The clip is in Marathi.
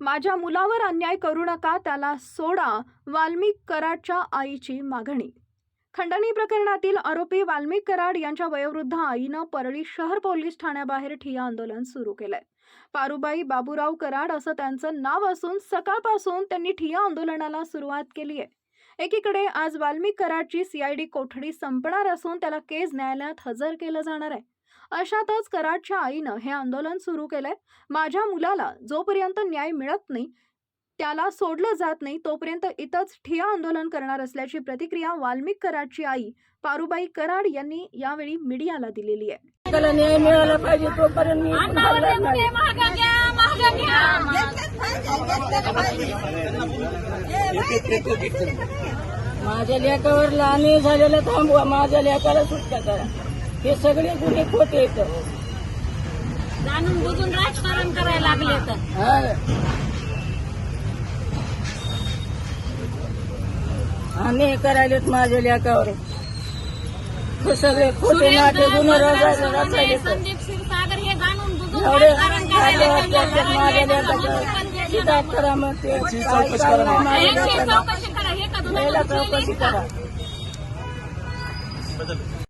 माझ्या मुलावर अन्याय करू नका त्याला सोडा वाल्मिक कराडच्या आईची मागणी. खंडणी प्रकरणातील आरोपी वाल्मिक कराड यांच्या वयोवृद्ध आईनं परळी शहर पोलीस ठाण्याबाहेर ठिय्या आंदोलन सुरू केलंय. पारुबाई बाबूराव कराड असं त्यांचं नाव असून सकाळपासून त्यांनी ठिय्या आंदोलनाला सुरुवात केली आहे एकीकडे आज वाल्मिक कराडची सीआयडी कोठडी संपणार असून त्याला केस न्यायालयात हजर केलं जाणार आहे. अशातच कराडच्या आईनं हे आंदोलन सुरू केलंय. माझ्या मुलाला जोपर्यंत न्याय मिळत नाही त्याला सोडलं जात नाही तोपर्यंत इथंच ठिय्या आंदोलन करणार असल्याची प्रतिक्रिया वाल्मिक कराडची आई पारुबाई कराड यांनी यावेळी मीडियाला दिलेली आहे. त्याला न्याय मिळाला पाहिजे तोपर्यंत मी इथून हलणार नाही. माझ्या लेकावर लहानी झालेलं थांबवा माझ्या लेकाला सुटका करा. हे सगळे गुन्हे खोटे येत जाणून बुजून राजकारण करायला लागले तर. आणि करायलेत माझ्या लेकावर. हे सगळे खोटे नाटे गुन्हे रचायले रचायले तर. संदीप क्षीरसागर हे जाणून बुजून एवढे राजकारण करायला झाले असतात माझ्या लेकाचं सिद्धार्थ करा मग ते काय काय नाही माझ्या यांची लेकाला. चौकशी करा. हे का चौकशी का? करा.